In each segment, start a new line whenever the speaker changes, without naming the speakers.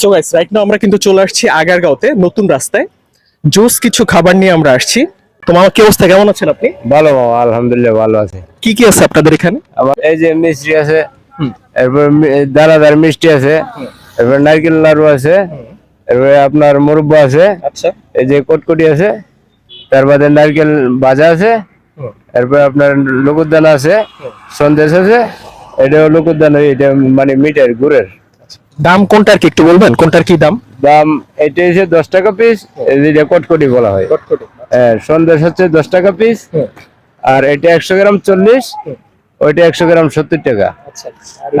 So guys right now আমরা কিন্তু চলে আসছি আগারগাঁওতে নতুন রাস্তায়। জোস কিছু খাবার নিয়ে আমরা আসছি। তো মামা কি অবস্থা? কেমন আছেন আপনি?
ভালো মামা আলহামদুলিল্লাহ ভালো আছে।
কি কি আছে আপনাদের এখানে?
আমার এই যে মিষ্টি আছে এরপর দানাদার মিষ্টি আছে এরপর নারকেল লাড়ু আছে এরপরে আপনার মুরব্বা আছে
আচ্ছা।
এই যে কটকটি আছে তার বাদে নারকেল ভাজা আছে। এরপর আপনার লকুরদানা আছে সন্দেশ আছে এটাও লকুরদানা এটা মানে মিটের গুড়ের।
দাম কোনটার কি একটু বলবেন? কোনটার কি দাম?
দাম এটা হচ্ছে দশ টাকা পিস যেটা কটকটি বলা হয়। হ্যাঁ সন্দেশ হচ্ছে দশ টাকা পিস আর এটা একশো গ্রাম চল্লিশ ওইটা একশো গ্রাম সত্তর টাকা।
আচ্ছা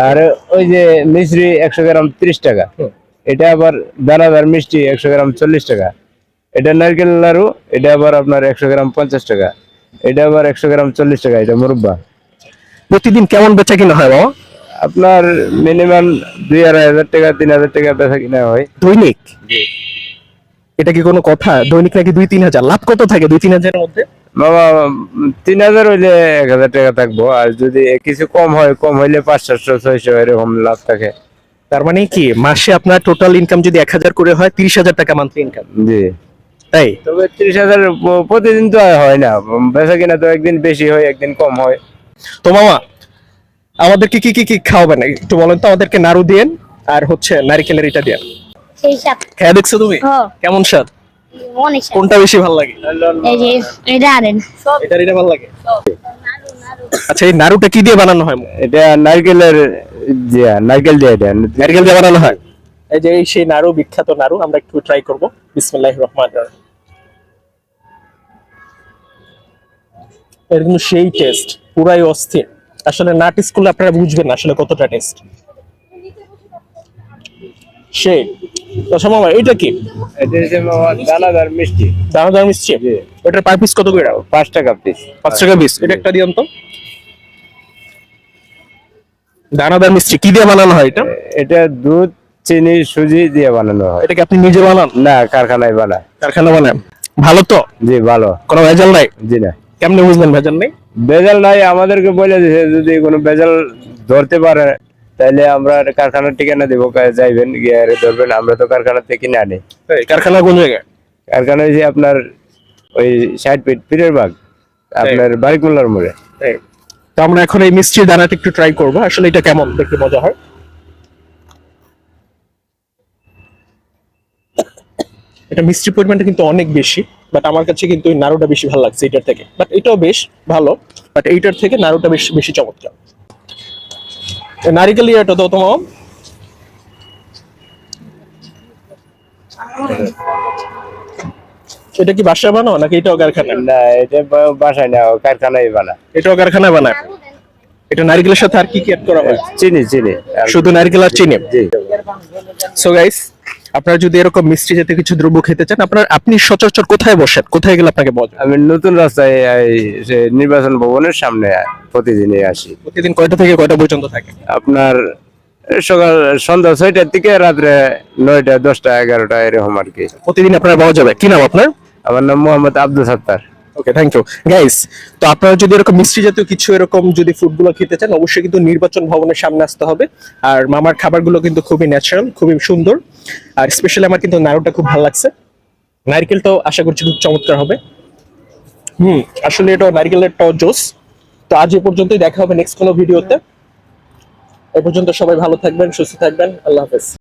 আর ওই যে মিশ্রি একশো গ্রাম ত্রিশ টাকা। এটা আবার দানাদার মিষ্টি একশো গ্রাম চল্লিশ টাকা। এটা নারকেল লাড়ু এটা আবার আপনার একশো গ্রাম পঞ্চাশ টাকা। এটা আবার একশো গ্রাম চল্লিশ টাকা এটা মুরব্বা।
প্রতিদিন কেমন বেচা কিনা হয় বাবা?
আপনার মিনিমাম দুই আড়াই হাজার টাকা তিন হাজার টাকা বেচা কিনা হয়।
দৈনিক? এটা কি কোনো কথা? দৈনিক নাকি দুই তিন হাজার? লাভ কত থাকে দুই তিন হাজারের মধ্যে?
বাবা তিন হাজার হইলে এক হাজার টাকা থাকব আর যদি কিছু কম হয় কম হইলে পাঁচ সাতশো ছয়শো এরকম লাভ থাকে।
তার মানে কি মাসে আপনার টোটাল ইনকাম যদি এক হাজার করে হয় তিরিশ হাজার টাকা মান্থলি ইনকাম
জি।
তাই?
তবে ত্রিশ হাজার প্রতিদিন তো আর হয় না বেচা কিনা তো একদিন বেশি হয় একদিন কম হয়।
তো মামা আমাদেরকে কি কি কি খাওয়াবেন? একটু বলেন তো আমাদেরকে নাড়ু দিয়েন আর হচ্ছে নারিকেলের এটা দিয়েন।
সেই সাপ
খেয়ে দেখছ তুমি?
হ্যাঁ।
কেমন স্বাদ?
অনেক সাপ
কোনটা বেশি ভালো লাগে?
এই যে এটা আনেন
এটার এটা ভালো লাগে? আচ্ছা এই নাড়ুটা কি দিয়ে বানানো হয়?
এটা নারকেলের যে নারকেল দিয়ে এটা।
নারকেল দিয়ে বানানো হয়? এই যে এই সেই নাড়ু বিখ্যাত নাড়ু আমরা একটু ট্রাই করব। বিসমিল্লাহির রহমানির রহিম এর কিন্তু সেই টেস্ট পুরাই অস্থির। আসলে না টেস্ট করলে আপনারা বুঝবেন না আসলে কতটা টেস্ট। আচ্ছা মামা এটা কি?
দানাদার মিষ্টি।
দানাদার মিষ্টি? ওটার পার পিস কত করে?
পাঁচ টাকা পিস
পাঁচ টাকা পিস এটা একটা দিয়াম তো। দানাদার মিষ্টি কি দিয়ে বানানো হয় এটা?
এটা দুধ চিনি সুজি দিয়ে বানানো হয়।
এটা কি আপনি নিজে বানান?
না কারখানায় বানায়।
কারখানা ভালো তো?
জি ভালো।
কোনো ভেজাল নাই?
জি না।
কেমনে বুঝলেন ভেজাল নেই
ভেজাল নাই আমাদেরকে বলে দিছে যদি কোনো ভেজাল ধরতে পারে তাহলে আমরা কারখানার ঠিকানা দেবো যাইবেন গিয়ে ধরবেন আমরা তো কারখানা থেকে কিনে আনি।
কারখানা কোন জায়গায়?
কারখানা হয়েছে আপনার ওই ষাট ফিট পীরের বাগ আপনার বারিকুল্লার মোড়ে।
তো আমরা এখন এই মিষ্টির দানাটা একটু ট্রাই করব আসলে এটা কেমন দেখতে মজা হয়। এটা মিষ্টির পরিমাণটা কিন্তু অনেক বেশি। বাট আমার কাছে কিন্তু নাড়ুটা বেশি ভালো লাগছে এটার থেকে। বাট এটাও বেশ ভালো। বাট এইটার থেকে নাড়ুটা বেশ বেশি চমৎকার। নারিকেল ইয়েটা তো তোমার। এটা কি বাসা বানাও নাকি এটাও কারখানা
না এটা বাসায় না কারখানায় বানা
এটাও কারখানা বানায়? এটা নারকেলের সাথে আর কি কি অ্যাড করা হয়?
চিনি চিনি।
শুধু নারকেল আর চিনি?
জি।
সো গাইস আপনারা যদি এরকম মিষ্টি জাতীয় কিছু দ্রব্য খেতে চান আপনার আপনি সচরাচর কোথায় বসেন? কোথায় গেলে আপনাকে বসবেন
আমি নতুন রাস্তায় এই নির্বাচন ভবনের সামনে প্রতিদিনই আসি।
প্রতিদিন কয়টা থেকে কয়টা পর্যন্ত থাকে?
আপনার সকাল সন্ধ্যা ছয়টার থেকে রাত্রে নয়টা দশটা এগারোটা এরকম আর কি।
প্রতিদিন আপনার পাওয়া যাবে। কি নাম আপনার?
আমার নাম Mohammad Abdul Sattar.
Okay thank you guys তো আপনারা যদি এরকম মিষ্টি জাতীয় কিছু এরকম যদি ফুডগুলো খেতে চান, অবশ্যই কিন্তু নির্বাচন ভবনের সামনে আসতে হবে। আর মামার খাবারগুলো কিন্তু খুবই ন্যাচারাল খুবই সুন্দর। আর স্পেশালি আমার কিন্তু নাড়ুটা খুব ভালো লাগছে। নারকেলটাও আশা করছি খুব চমৎকার হবে। হুম, আসলে এটা নারকেলের ট জোস। তো আজ এ পর্যন্তই দেখা হবে নেক্সট কোনো ভিডিওতে এ পর্যন্ত সবাই ভালো থাকবেন, সুস্থ থাকবেন। আল্লাহ হাফেজ।